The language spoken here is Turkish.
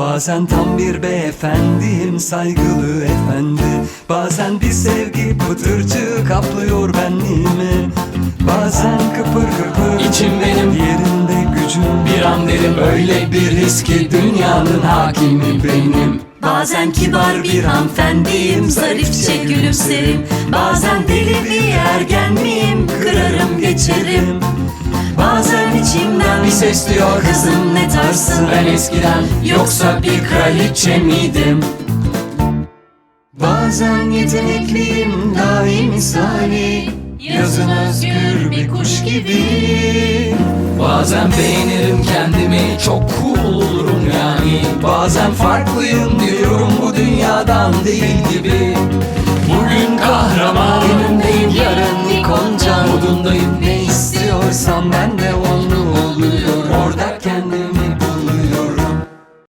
Bazen tam bir beyefendiyim saygılı efendi. Bazen bir sevgi pıtırcığı kaplıyor benliğimi. Bazen kıpır kıpır İçim benim. Yerinde gücüm. Bir an derim öyle bir his ki dünyanın hakimi benim. Bazen kibar bir hanımefendiyim Zarifçe gülümserim. Bazen deli bir ergen miyim Kırarım geçerim içimden Bir ses diyor. Kızım ne tarsın Ben eskiden yoksa bir kraliçe miydim? Bazen yetenekliyim daim misali Yazın özgür bir kuş gibi. Bazen beğenirim kendimi çok cool olurum yani. Bazen farklıyım diyorum bu dünyadan değil gibi. Bugün kahraman Önündeyim yarın ikoncan Modundayım Ne